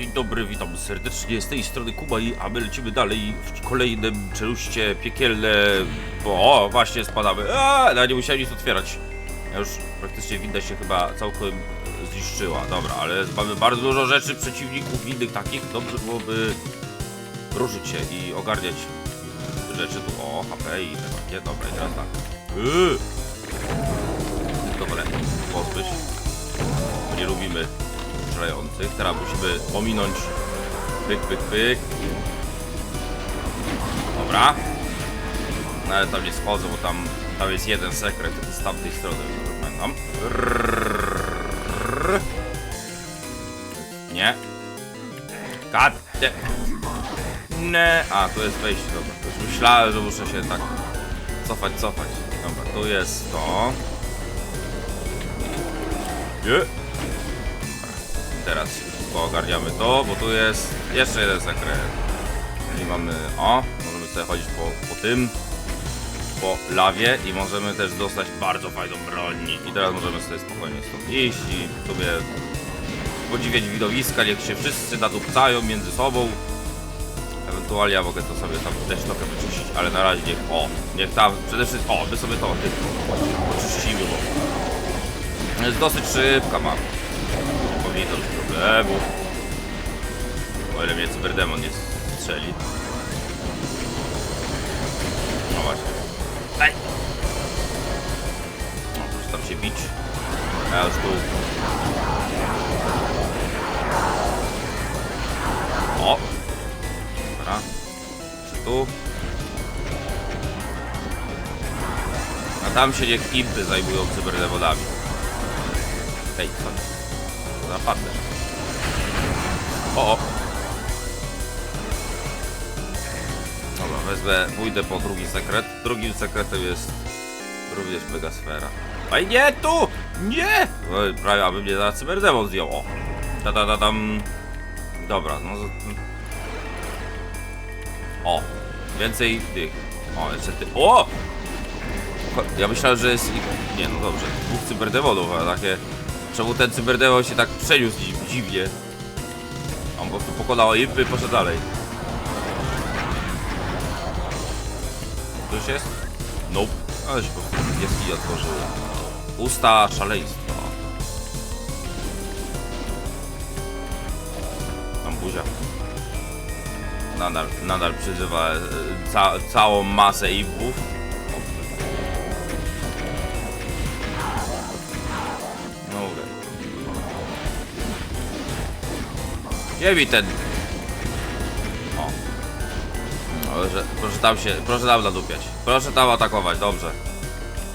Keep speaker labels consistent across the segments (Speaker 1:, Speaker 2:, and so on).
Speaker 1: Dzień dobry, witam serdecznie z tej strony Kuba i a my lecimy dalej w kolejnym czeluście piekielne, bo o, właśnie spadamy. A, no nie musiałem nic otwierać. Ja już praktycznie winda się chyba całkiem zniszczyła. Dobra, ale mamy bardzo dużo rzeczy, przeciwników innych takich. Dobrze byłoby ruszyć się i ogarniać rzeczy tu. O, HP i takie. Dobra, i teraz tak. Yy. Wolę pozbyć. Nie lubimy strzelających. Teraz musimy ominąć pyk, pyk, pyk. Dobra. No ale tam nie schodzę, bo tam, tam jest jeden sekret z tamtej strony, dobrze pamiętam. Nie. Kat. Nie. Nie. A, tu jest wejście, dobra. Już myślałem, że muszę się tak cofać, cofać. Dobra, tu jest to. Nie. Teraz szybko ogarniamy to, bo tu jest jeszcze jeden sekret. Czyli mamy, o, możemy sobie chodzić po, po tym, po lawie i możemy też dostać bardzo fajną broń. I teraz możemy sobie spokojnie stąd iść i sobie podziwiać widowiska, niech się wszyscy nadupcają między sobą. Ewentualnie ja mogę to sobie tam też trochę wyczyścić, ale na razie niech, o, niech tam, przede wszystkim, o, my sobie to ty, oczyścimy, bo jest dosyć szybka mam. Nie problemów. O ile mnie cyberdemon nie strzeli. No właśnie. Daj! No, proszę tam się bić. A ja już tu... O! Dobra. Czy tu? A tam się niech impy zajmują cyberdemonami. Ej, co? Zapadnę. O, o. Dobra, wezmę, pójdę po drugi sekret. Drugim sekretem jest również megasfera. Ej, nie, tu! Nie! Oj, prawie aby mnie za cyberdemon zdjął. O! Ta, ta, ta, tam. Dobra, no. O! Więcej tych. O, jeszcze ty. O! Ja myślałem, że jest ich... Nie, no dobrze. Dwóch cyberdemonów, a takie... Czemu ten cyberdemon się tak przeniósł dzi- dziwnie? On po prostu pokonał i poszedł dalej. Coś jest? Nope. Ale się po prostu jaskini otworzyły. Usta szaleństwa. Tam buzia. Nadal, nadal przeżywa e, ca całą masę impów. Mi ten. O. Że, proszę tam się, proszę tam nadupiać. Proszę tam atakować, dobrze.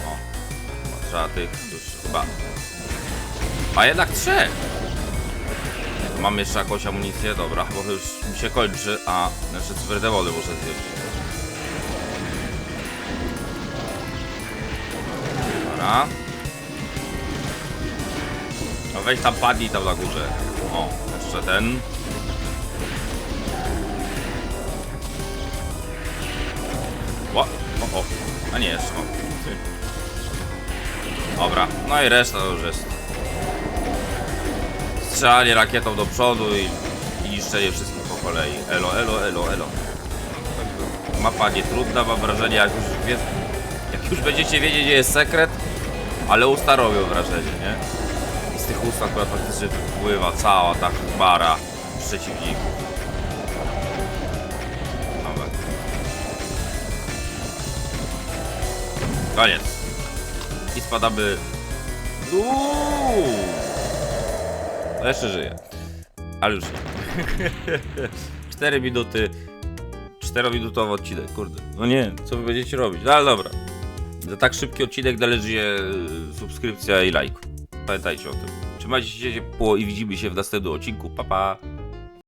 Speaker 1: O. Trzeba tych już chyba. A jednak trzech. Mam jeszcze jakąś amunicję, dobra, bo już mi się kończy, a znaczy cyberdemony muszę zjeść. Dobra. No weź tam padnij tam na górze. O, jeszcze ten. O, o, o. A nie, jeszcze mam. Ty. Dobra, no i reszta to już jest. Strzelanie rakietą do przodu i, i niszczenie wszystkich po kolei. Elo, elo, elo, elo. Mapa nie trudna, mam wrażenie, jak już, wie, jak już będziecie wiedzieć, gdzie jest sekret, ale usta robią wrażenie, nie? I z tych ust akurat faktycznie wypływa cała ta chmara przeciwników. Koniec. I spadamy. Uuu. No jeszcze żyje. Ale już nie. 4 minuty. 4-minutowy odcinek, kurde. No nie, co wy będziecie robić? No ale dobra. Za tak szybki odcinek należy e, subskrypcja i like. Pamiętajcie o tym. Trzymajcie się ciepło i widzimy się w następnym odcinku. Pa pa!